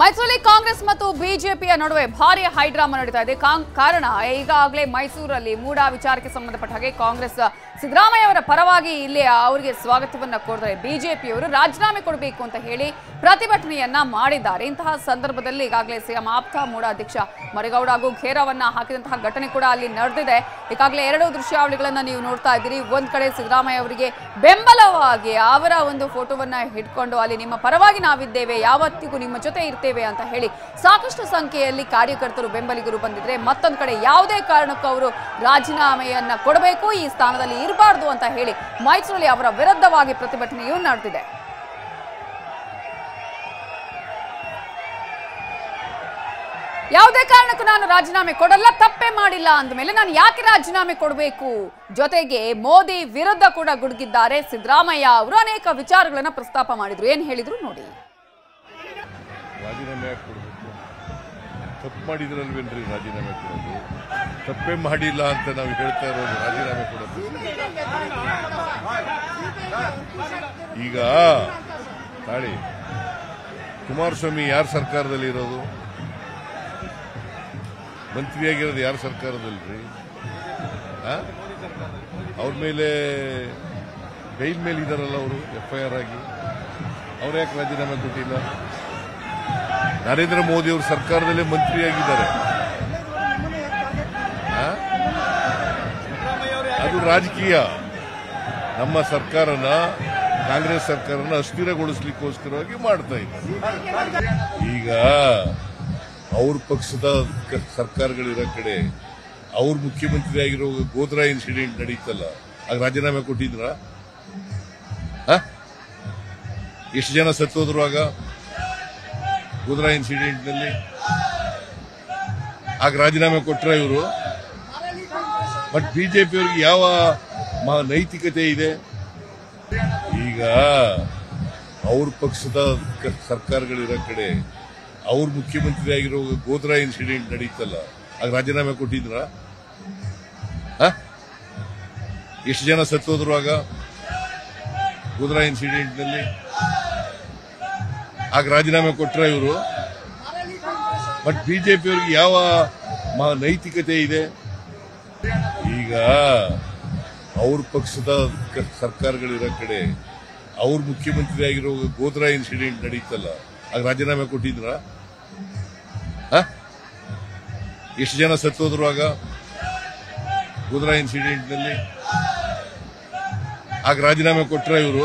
ಮೈಸೂರಲ್ಲಿ ಕಾಂಗ್ರೆಸ್ ಮತ್ತು ಬಿಜೆಪಿಯ ನಡುವೆ ಭಾರಿ ಹೈಡ್ರಾಮಾ ನಡೀತಾ ಇದೆ. ಕಾರಣ ಈಗಾಗಲೇ ಮೈಸೂರಲ್ಲಿ ಮೂಡಾ ವಿಚಾರಕ್ಕೆ ಸಂಬಂಧಪಟ್ಟ ಹಾಗೆ ಕಾಂಗ್ರೆಸ್ ಸಿದ್ದರಾಮಯ್ಯ ಅವರ ಪರವಾಗಿ ಇಲ್ಲಿ ಅವರಿಗೆ ಸ್ವಾಗತವನ್ನ ಕೋರಿದರೆ ಬಿಜೆಪಿಯವರು ರಾಜೀನಾಮೆ ಕೊಡಬೇಕು ಅಂತ ಹೇಳಿ ಪ್ರತಿಭಟನೆಯನ್ನ ಮಾಡಿದ್ದಾರೆ. ಇಂತಹ ಸಂದರ್ಭದಲ್ಲಿ ಈಗಾಗಲೇ ಸಿಎಂ ಆಪ್ತ ಮೂಡ ಅಧ್ಯಕ್ಷ ಮರಿಗೌಡ ಹಾಗೂ ಘೇರವನ್ನ ಹಾಕಿದಂತಹ ಘಟನೆ ಕೂಡ ಅಲ್ಲಿ ನಡೆದಿದೆ. ಈಗಾಗಲೇ ಎರಡು ದೃಶ್ಯಾವಳಿಗಳನ್ನ ನೀವು ನೋಡ್ತಾ ಇದ್ದೀರಿ. ಒಂದ್ ಕಡೆ ಸಿದ್ದರಾಮಯ್ಯ ಅವರಿಗೆ ಬೆಂಬಲವಾಗಿ ಅವರ ಒಂದು ಫೋಟೋವನ್ನ ಹಿಡ್ಕೊಂಡು ಅಲ್ಲಿ ನಿಮ್ಮ ಪರವಾಗಿ ನಾವಿದ್ದೇವೆ. ಯಾವತ್ತಿಗೂ ನಿಮ್ಮ ಜೊತೆ ಇರ್ತೇವೆ. ಅಂತ ಹೇಳಿ ಸಾಕಷ್ಟು ಸಂಖ್ಯೆಯಲ್ಲಿ ಕಾರ್ಯಕರ್ತರು ಬೆಂಬಲಿಗರು ಬಂದಿದ್ರೆ ಮತ್ತೊಂದು ಕಡೆ ಯಾವುದೇ ಕಾರಣಕ್ಕೂ ಅವರು ರಾಜೀನಾಮೆಯನ್ನ ಕೊಡಬೇಕು, ಈ ಸ್ಥಾನದಲ್ಲಿ ಇರಬಾರ್ದು ಅಂತ ಹೇಳಿ ಮೈಸೂರಲ್ಲಿ ಅವರ ವಿರುದ್ಧವಾಗಿ ಪ್ರತಿಭಟನೆಯೂ ನಡೆದಿದೆ. ಯಾವುದೇ ಕಾರಣಕ್ಕೂ ನಾನು ರಾಜೀನಾಮೆ ಕೊಡಲ್ಲ, ತಪ್ಪೇ ಮಾಡಿಲ್ಲ ಅಂದಮೇಲೆ ನಾನು ಯಾಕೆ ರಾಜೀನಾಮೆ ಕೊಡಬೇಕು? ಜೊತೆಗೆ ಮೋದಿ ವಿರುದ್ಧ ಕೂಡ ಗುಡುಗಿದ್ದಾರೆ. ಸಿದ್ದರಾಮಯ್ಯ ಅವರು ಅನೇಕ ವಿಚಾರಗಳನ್ನು ಪ್ರಸ್ತಾಪ ಮಾಡಿದ್ರು. ಏನ್ ಹೇಳಿದ್ರು ನೋಡಿ. ರಾಜೀನಾಮೆ ಯಾಕೆ ಕೊಡಬೇಕು ತಪ್ಪು ಮಾಡಿದ್ರಲ್ವೇನ್ರಿ ರಾಜೀನಾಮೆ ಕೊಡೋದು? ತಪ್ಪೇ ಮಾಡಿಲ್ಲ ಅಂತ ನಾವು ಹೇಳ್ತಾ ಇರೋದು ರಾಜೀನಾಮೆ ಕೊಡೋದು. ಈಗ, ತಾಳಿ, ಕುಮಾರಸ್ವಾಮಿ ಯಾರ ಸರ್ಕಾರದಲ್ಲಿ ಇರೋದು? ಮಂತ್ರಿಯಾಗಿರೋದು ಯಾರ ಸರ್ಕಾರದಲ್ರಿ? ಅವ್ರ ಮೇಲೆ ಬೈಲ್ ಮೇಲೆ ಇದಾರಲ್ಲ ಅವರು ಎಫ್ ಐ ಆರ್ ಆಗಿ. ಅವ್ರು ಯಾಕೆ ರಾಜೀನಾಮೆ ಕೊಟ್ಟಿಲ್ಲ? ನರೇಂದ್ರ ಮೋದಿ ಅವರು ಸರ್ಕಾರದಲ್ಲೇ ಮಂತ್ರಿಯಾಗಿದ್ದಾರೆ? ಅದು ರಾಜಕೀಯ. ನಮ್ಮ ಸರ್ಕಾರನ, ಕಾಂಗ್ರೆಸ್ ಸರ್ಕಾರನ ಅಸ್ಥಿರಗೊಳಿಸ್ಲಿಕ್ಕೋಸ್ಕರವಾಗಿ ಮಾಡ್ತಾ ಇದ್ದಾರೆ ಈಗ ಅವ್ರ ಪಕ್ಷದ ಸರ್ಕಾರಗಳಿರೋ ಕಡೆ ಅವ್ರ ಮುಖ್ಯಮಂತ್ರಿ ಆಗಿರೋ ಗೋದ್ರಾ ಇನ್ಸಿಡೆಂಟ್ ನಡೀತಲ್ಲ, ಆಗ ರಾಜೀನಾಮೆ ಕೊಟ್ಟಿದ್ರ? ಎಷ್ಟು ಜನ ಸತ್ತೋದ್ರು ಆಗ? ಗೋದ್ರಾ ಇನ್ಸಿಡೆಂಟ್ನಲ್ಲಿ ಆಗ ರಾಜೀನಾಮೆ ಕೊಟ್ಟರೆ ಇವರು. ಬಟ್ ಬಿಜೆಪಿ ಅವರಿಗೆ ಯಾವ ನೈತಿಕತೆ ಇದೆ? ಈಗ ಅವ್ರ ಪಕ್ಷದ ಸರ್ಕಾರಗಳಿರೋ ಕಡೆ ಅವ್ರ ಮುಖ್ಯಮಂತ್ರಿ ಆಗಿರೋ ಗೋದ್ರಾ ಇನ್ಸಿಡೆಂಟ್ ನಡೀತಲ್ಲ, ಆಗ ರಾಜೀನಾಮೆ ಕೊಟ್ಟಿದ್ರ? ಎಷ್ಟು ಜನ ಸತ್ತೋದ್ರು ಆಗ ಗೋದ್ರಾ ಇನ್ಸಿಡೆಂಟ್ನಲ್ಲಿ? ಆಗ ರಾಜೀನಾಮೆ ಕೊಟ್ಟರೆ ಇವರು. ಬಟ್ ಬಿಜೆಪಿ ಅವರಿಗೆ ಯಾವ ನೈತಿಕತೆ ಇದೆ? ಈಗ ಅವ್ರ ಪಕ್ಷದ ಸರ್ಕಾರಗಳಿರೋ ಕಡೆ ಅವ್ರ ಮುಖ್ಯಮಂತ್ರಿ ಆಗಿರೋ ಗೋದ್ರಾ ಇನ್ಸಿಡೆಂಟ್ ನಡೀತಲ್ಲ, ಆಗ ರಾಜೀನಾಮೆ ಕೊಟ್ಟಿದ್ರ? ಎಷ್ಟು ಜನ ಸತ್ತೋದ್ರು ಆಗ ಗೋದ್ರಾ ಇನ್ಸಿಡೆಂಟ್ನಲ್ಲಿ? ಆಗ ರಾಜೀನಾಮೆ ಕೊಟ್ರ ಇವರು.